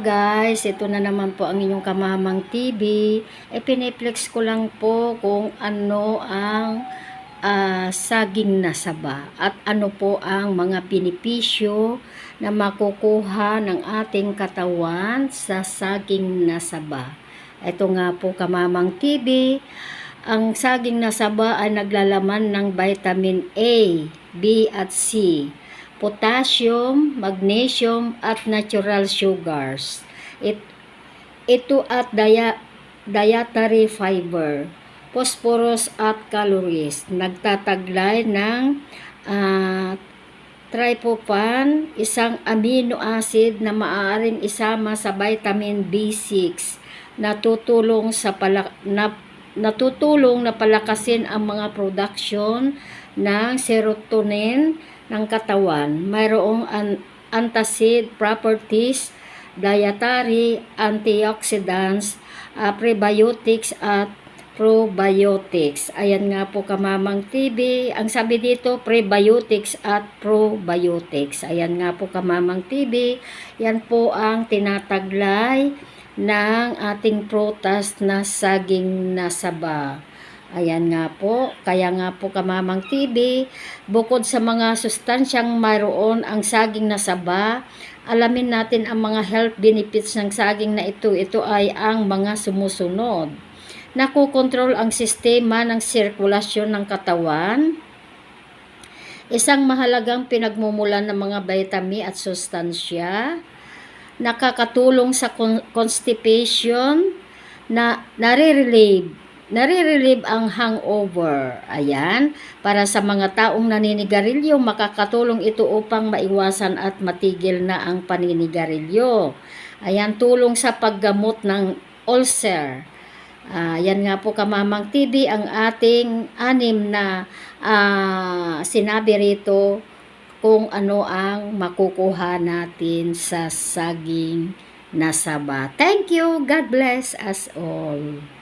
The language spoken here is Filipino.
guys, ito na naman po ang inyong kamamang TV. E piniplex ko lang po kung ano ang ah, saging na saba at ano po ang mga pinipisyo na makukuha ng ating katawan sa saging na saba. Ito nga po kamamang TV. Ang saging na saba ay naglalaman ng vitamin A, B at C potassium, magnesium, at natural sugars. It, ito at dia, dietary fiber, phosphorus at calories. Nagtataglay ng ah, tryptophan, isang amino acid na maaaring isama sa vitamin B6 na tutulong sa pala, na, natutulong na palakasin ang mga production ng serotonin ng katawan. Mayroong an- antacid properties, dietary, antioxidants, ah, prebiotics at probiotics. Ayan nga po kamamang TV. Ang sabi dito, prebiotics at probiotics. Ayan nga po kamamang TV. Yan po ang tinataglay ng ating prutas na saging na saba. Ayan nga po, kaya nga po kamamang TV, bukod sa mga sustansyang mayroon ang saging na saba, alamin natin ang mga health benefits ng saging na ito. Ito ay ang mga sumusunod. Nakokontrol ang sistema ng sirkulasyon ng katawan, isang mahalagang pinagmumulan ng mga vitamin at sustansya, nakakatulong sa con- constipation, na nare-relieve nare-relieve ang hangover. Ayan, para sa mga taong naninigarilyo, makakatulong ito upang maiwasan at matigil na ang paninigarilyo. Ayan, tulong sa paggamot ng ulcer. Ah, yan nga po kamamang TV ang ating anim na ah, sinabi rito kung ano ang makukuha natin sa saging na saba. Thank you. God bless us all.